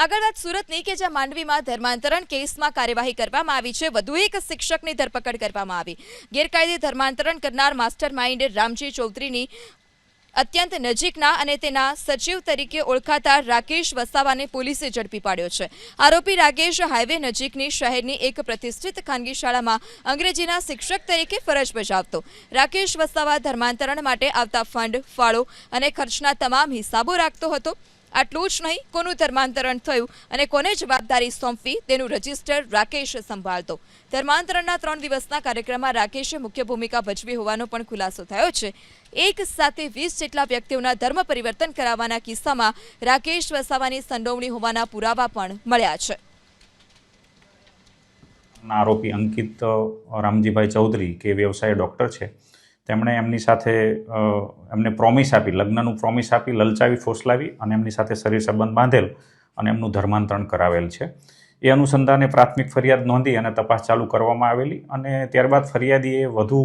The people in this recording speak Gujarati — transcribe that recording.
આગળ વાત સુરતની કે જ્યાં માંડવીમાં ધર્માંતરણ કેસમાં કાર્યવાહી કરવામાં આવી છે, વધુ એક શિક્ષકની ધરપકડ કરવામાં આવી. ગેરકાયદે ધર્માંતરણ કરનાર માસ્ટર માઇન્ડ રામજી ચૌધરીની અત્યંત નજીકના અને તેના સચિવ તરીકે ઓળખાતા રાકેશ વસાવાને પોલીસે ઝડપી પાડ્યો છે. આરોપી રાકેશ હાઈવે નજીકની શહેરની એક પ્રતિષ્ઠિત ખાનગી શાળામાં અંગ્રેજીના શિક્ષક તરીકે ફરજ બજાવતો. રાકેશ વસાવા ધર્માંતરણ માટે આવતા ફંડ, ફાળો અને ખર્ચના તમામ હિસાબો રાખતો હતો. આટલું જ નહીં, કોનું ધર્માંતરણ થયું અને કોને જવાબદારી સોંપવી, તેનું રજિસ્ટર રાકેશ સંભાળતો. ધર્માંતરણના ત્રણ દિવસના કાર્યક્રમમાં રાકેશે મુખ્ય ભૂમિકા ભજવી હોવાનો પણ ખુલાસો થયો છે. એક સાથે વીસ જેટલા વ્યક્તિઓના ધર્મ પરિવર્તન કરાવવાના કિસ્સામાં રાકેશ વસાવાની સંડોવણી હોવાના પુરાવા પણ મળ્યા છે. આરોપી અંકિત રામજીભાઈ ચૌધરી, કે વ્યવસાય ડૉક્ટર છે તેમણે એમની સાથે એમને પ્રોમિસ આપી, લગ્નનું પ્રોમિસ આપી, લલચાવી, ફોસલાવી અને એમની સાથે શરીર સંબંધ બાંધેલ અને એમનું ધર્માંતરણ કરાવેલ છે. એ અનુસંધાને પ્રાથમિક ફરિયાદ નોંધી અને તપાસ ચાલુ કરવામાં આવેલી અને ત્યારબાદ ફરિયાદીએ વધુ